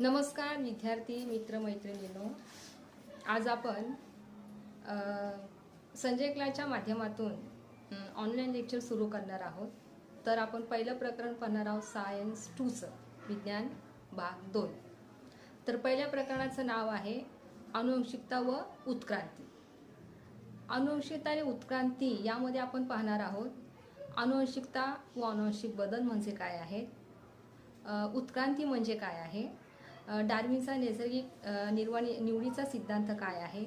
नमस्कार विद्यार्थी मित्रमैत्रिणींनो. आज आपण संजय क्लाच्या माध्यमातून ऑनलाईन लेक्चर सुरू करणार आहोत. तर आपण पहिलं प्रकरण पाहणार आहोत सायन्स टूचं विज्ञान भाग दोन. तर पहिल्या प्रकरणाचं नाव आहे अनुवंशिकता व उत्क्रांती. अनुवंशिकता आणि उत्क्रांती यामध्ये आपण पाहणार आहोत अनुवंशिकता व अनुवंशिक बदल म्हणजे काय आहेत? उत्क्रांती म्हणजे काय आहे? डार्विनचा नैसर्गिक निर्वाणी निवडीचा सिद्धांत काय आहे?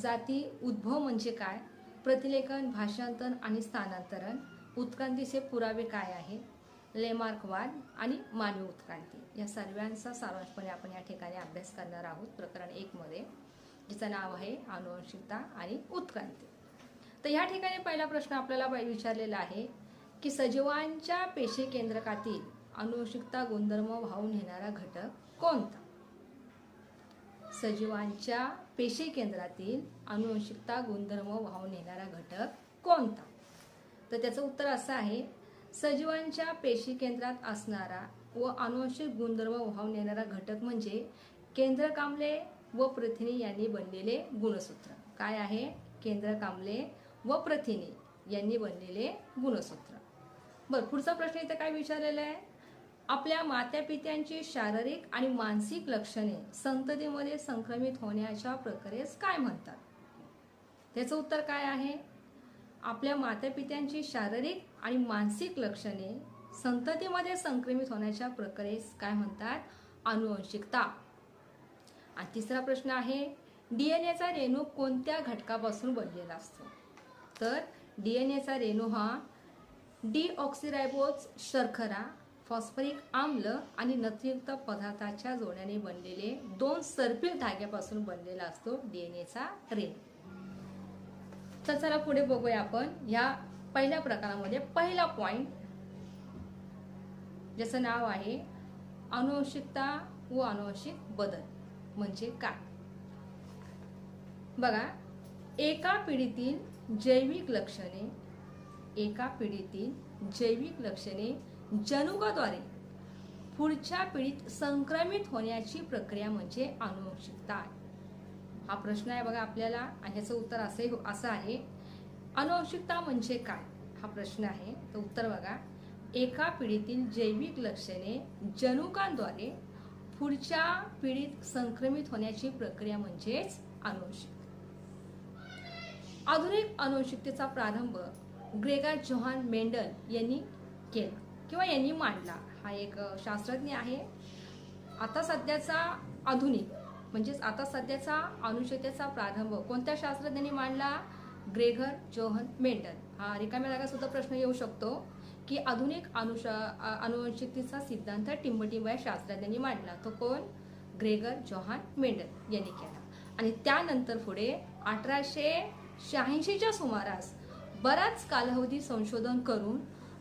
जाती उद्भव म्हणजे काय? प्रतिलेखन भाषांतर आणि स्थानांतरण उत्क्रांतीचे पुरावे काय आहे? लेमार्कवाद आणि मानवी उत्क्रांती या सर्वांचा सारांशपणे आपण या ठिकाणी अभ्यास करणार आहोत प्रकरण एकमध्ये जिचं नाव आहे अनुवंशिकता आणि उत्क्रांती. तर या ठिकाणी पहिला प्रश्न आपल्याला विचारलेला आहे की सजीवांच्या पेशी केंद्रकातील अनुवंशिकता गुणधर्म वाहून नेणारा घटक कोणता? सजीवांच्या पेशी केंद्रातील अनुवंशिकता गुणधर्म वाहून नेणारा घटक कोणता? तर त्याचं उत्तर असं आहे सजीवांच्या पेशी केंद्रात असणारा व अनुवंशिक गुणधर्म वाहून नेणारा घटक म्हणजे केंद्रकामले व प्रथिने यांनी बनलेले गुणसूत्र. काय आहे? केंद्रकामले व प्रथिने यांनी बनलेले गुणसूत्र. बरं पुढचा प्रश्न इथं काय विचारलेला आहे? आपल्या मात्यापित्यांची शारीरिक आणि मानसिक लक्षणे संततीमध्ये संक्रमित होण्याच्या प्रक्रियेस काय म्हणतात? त्याचं उत्तर काय आहे? आपल्या मातापित्यांची शारीरिक आणि मानसिक लक्षणे संततीमध्ये संक्रमित होण्याच्या प्रक्रियेस काय म्हणतात? अनुवंशिकता आणि तिसरा प्रश्न आहे डी एन एचा रेणू कोणत्या घटकापासून बनलेला असतो? तर डी एन एचा रेणू हा डी ऑक्सिरायबोज शर्करा फॉस्फरिक आम्ल आणि नत्रयुक्त पदार्थाच्या जोड्याने बनलेले दोन सर्पिल धाग्यापासून बनलेला असतो डीएनएचा रेणू तर चला पुढे बघूया आपण या पहिल्या प्रकारामध्ये पहिला पॉइंट ज्याचं नाव आहे अनुवंशिकता व अनुवंशिक बदल. म्हणजे काय? बघा एका पिढीतील जैविक लक्षणे एका पिढीतील जैविक लक्षणे जनुकाद्वारे पुढच्या पिढीत संक्रमित होण्याची प्रक्रिया म्हणजे अनुवंशिकता आहे. हा प्रश्न आहे बघा आपल्याला आणि ह्याचं उत्तर असे हो- असं आहे. अनुवंशिकता म्हणजे काय? हा प्रश्न आहे. तर उत्तर बघा. एका पिढीतील जैविक लक्षणे जनुकांद्वारे पुढच्या पिढीत संक्रमित होण्याची प्रक्रिया म्हणजेच अनुवंशिक आधुनिक अनुवंशिकतेचा प्रारंभ ग्रेगा जोहान मेंडल यांनी केला. किंवा यांनी मांडला. हा एक शास्त्रज्ञ आहे. आता सध्याचा आधुनिक म्हणजेच आता सध्याचा अनुशतेचा प्रारंभ कोणत्या शास्त्रज्ञांनी मांडला? ग्रेगर जोहन मेंटन हा रिकाम्या जागासुद्धा प्रश्न येऊ शकतो की आधुनिक अनुशा अनुवंशिकतेचा सिद्धांत टिंबटिंब या शास्त्रज्ञांनी मांडला. तो कोण? ग्रेगर जोहान मेंडल यांनी केला. आणि त्यानंतर पुढे अठराशे शहाऐंशीच्या सुमारास बराच कालावधी संशोधन करून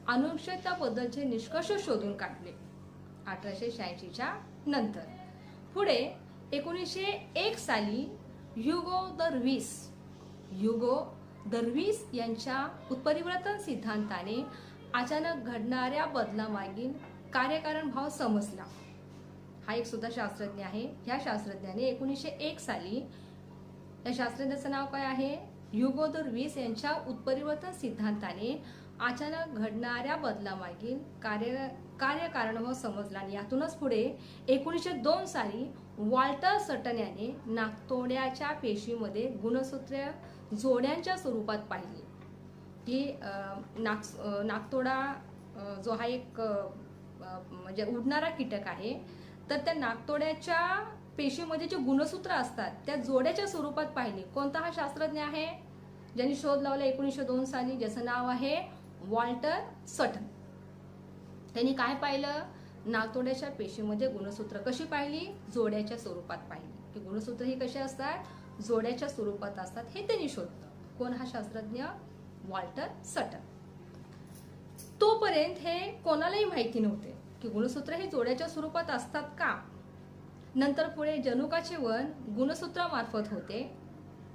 अनुवंशिकताबद्दलचे निष्कर्ष शोधून काढले. अठराशे शहाऐंशीच्या नंतर. पुढे एकोणीसशे एक साली युगो दरवीस युगो दरवीस यांच्या उत्परिवर्तन सिद्धांताने अचानक घडणाऱ्या बदलामागील कार्यकारण भाव समजला. हा एक सुद्धा शास्त्रज्ञ आहे. ह्या शास्त्रज्ञाने एकोणीसशे एक साली या शास्त्रज्ञाचं नाव काय आहे? युगोदर वीस यांच्या उत्परिवर्तन सिद्धांताने अचानक घडणाऱ्या बदलामागील कार्य कार्यकारणाभाव समजला आणि यातूनच पुढे एकोणीसशे दोन साली वॉल्टर सटन याने नागतोड्याच्या पेशीमध्ये गुणसूत्र जोड्यांच्या स्वरूपात पाहिली. की नाग नागतोडा जो हा एक म्हणजे उडणारा कीटक आहे तर त्या नागतोड्याच्या पेशीमध्ये जे गुणसूत्र असतात त्या जोड्याच्या स्वरूपात पाहिली. कोणता हा शास्त्रज्ञ आहे? ज्यांनी शोध लावला एकोणीसशे दोन साली ज्याचं नाव आहे वॉल्टर सटन. त्यांनी काय पाहिलं? नातोड्याच्या पेशीमध्ये गुणसूत्र कशी पाहिली? जोड्याच्या स्वरूपात पाहिली. की गुणसूत्र ही कशी असतात? जोड्याच्या स्वरूपात असतात हे त्यांनी शोधलं. कोण हा शास्त्रज्ञ? Walter Sutton. तोपर्यंत हे कोणालाही माहिती नव्हते की गुणसूत्र हे जोड्याच्या स्वरूपात असतात का? नंतर पुढे जनुकाचे वन गुणसूत्रामार्फत होते.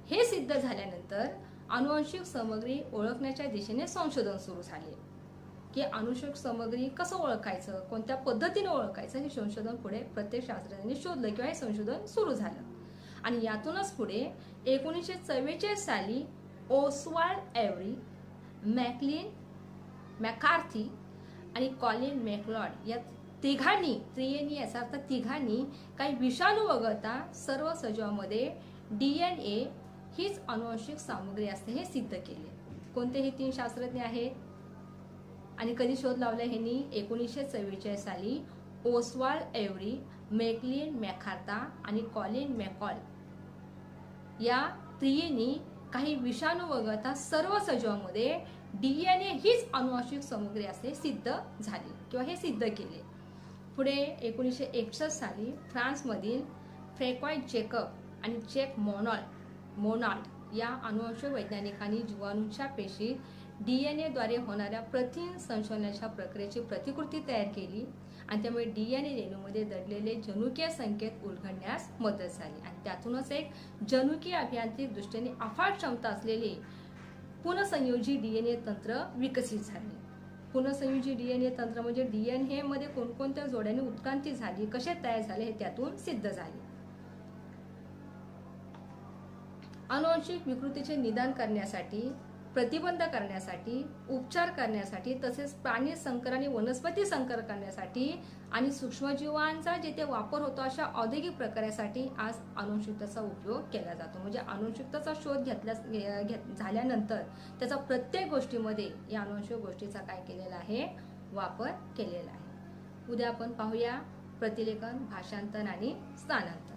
हे सिद्ध झाल्यानंतर अनुवांशिक सामग्री ओळखण्याच्या दिशेने संशोधन सुरू झाले. की अनुवंशिक सामग्री कसं ओळखायचं? कोणत्या पद्धतीने ओळखायचं? हे संशोधन पुढे प्रत्येक शास्त्रज्ञांनी शोधलं किंवा हे संशोधन सुरू झालं. आणि यातूनच पुढे एकोणीसशे चव्वेचाळीस साली ओसवाल्ड एव्हरी मॅकलिन मॅकार्थी आणि कॉलिन मॅकलॉड या तिघांनी त्रियेनी याचा अर्थ तिघांनी काही विषाणू वगळता सर्व सजीवामध्ये ए हीच अनुवांशिक सामग्री असते हे सिद्ध केले. कोणते हे तीन शास्त्रज्ञ आहेत? आणि कधी शोध लावला ह्यांनी? एकोणीसशे चव्वेचाळीस साली ओसवाल एव्हरी मेकलिन मॅखार्ता आणि कॉलिन मॅकॉल या त्रियेनी काही विषाणू वगळता सर्व सज्वामध्ये डी एन ए हीच अनुवांशिक सामग्री असते सिद्ध झाली किंवा हे सिद्ध केले. पुढे एकोणीसशे एकसष्ट साली फ्रान्समधील फ्रेकॉइड जेकब आणि चेक मोनॉल्ड मोनाल्ड या अनुवंशिक वैज्ञानिकांनी जीवाणूच्या एन एद्वारे होणाऱ्या प्रथिन संशोधनाच्या प्रक्रियेची प्रतिकृती तयार केली आणि त्यामुळे डी एन ए रेणूमध्ये दडलेले जनुकीय संकेत उलगडण्यास मदत झाली. आणि त्यातूनच एक जनुकीय अभियांत्रिक दृष्टीने अफाट क्षमता असलेले पुनसंयोजी ए तंत्र विकसित झाले. पुनसंयोजी ए तंत्र म्हणजे डी एन एमध्ये कोणकोणत्या जोड्याने उत्क्रांती झाली कसे तयार झाले हे त्यातून सिद्ध झाले. अनुवांशिक विकृतीचे निदान करण्यासाठी प्रतिबंध करण्यासाठी उपचार करण्यासाठी तसेच प्राणी संकर आणि वनस्पती संकर करण्यासाठी आणि सूक्ष्मजीवांचा जिथे वापर होतो अशा औद्योगिक प्रकारासाठी आज अनुशुक्ताचा उपयोग केला जातो. म्हणजे अनुशुक्ताचा शोध घेतल्या घेत झाल्यानंतर त्याचा प्रत्येक गोष्टीमध्ये या अनुवंशिक गोष्टीचा काय केलेला आहे? वापर केलेला आहे. उद्या आपण पाहूया प्रतिलेखन भाषांतर आणि स्थानांतर.